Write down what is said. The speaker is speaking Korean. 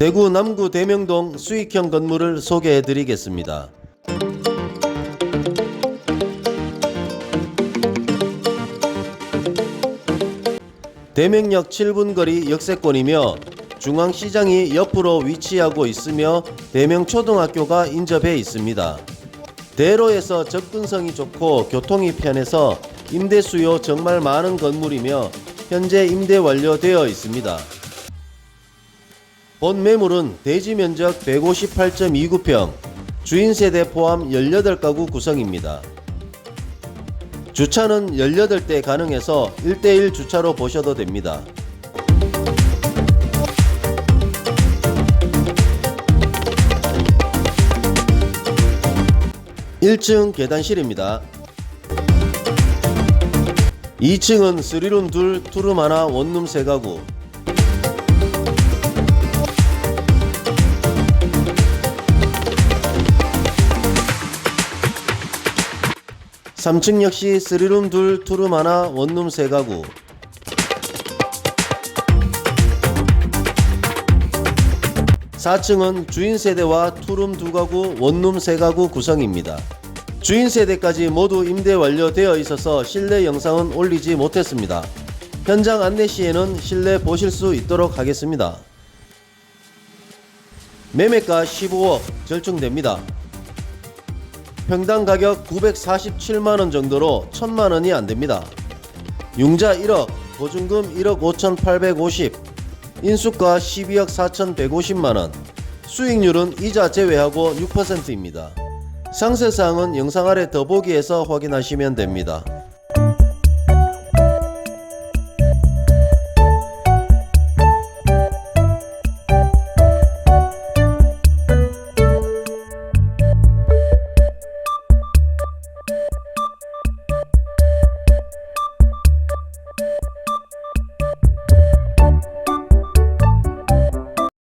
대구 남구 대명동 수익형 건물을 소개해 드리겠습니다. 대명역 7분 거리 역세권이며 중앙시장이 옆으로 위치하고 있으며 대명초등학교가 인접해 있습니다. 대로에서 접근성이 좋고 교통이 편해서 임대 수요 정말 많은 건물이며 현재 임대 완료되어 있습니다. 본 매물은 대지 면적 158.29평, 주인 세대 포함 18가구 구성입니다. 주차는 18대 가능해서 1대1 주차로 보셔도 됩니다. 1층 계단실입니다. 2층은 3룸 둘, 투룸 하나, 원룸 세 가구. 3층 역시 3룸 둘, 투룸 하나, 원룸 세 가구. 4층은 주인 세대와 투룸 두 가구, 원룸 세 가구 구성입니다. 주인 세대까지 모두 임대 완료되어 있어서 실내 영상은 올리지 못했습니다. 현장 안내 시에는 실내 보실 수 있도록 하겠습니다. 매매가 15억 절충됩니다. 평당 가격 947만원 정도로 1000만원이 안됩니다. 융자 1억, 보증금 1억 5850, 인수가 12억 4150만원, 수익률은 이자 제외하고 6%입니다. 상세사항은 영상 아래 더보기에서 확인하시면 됩니다.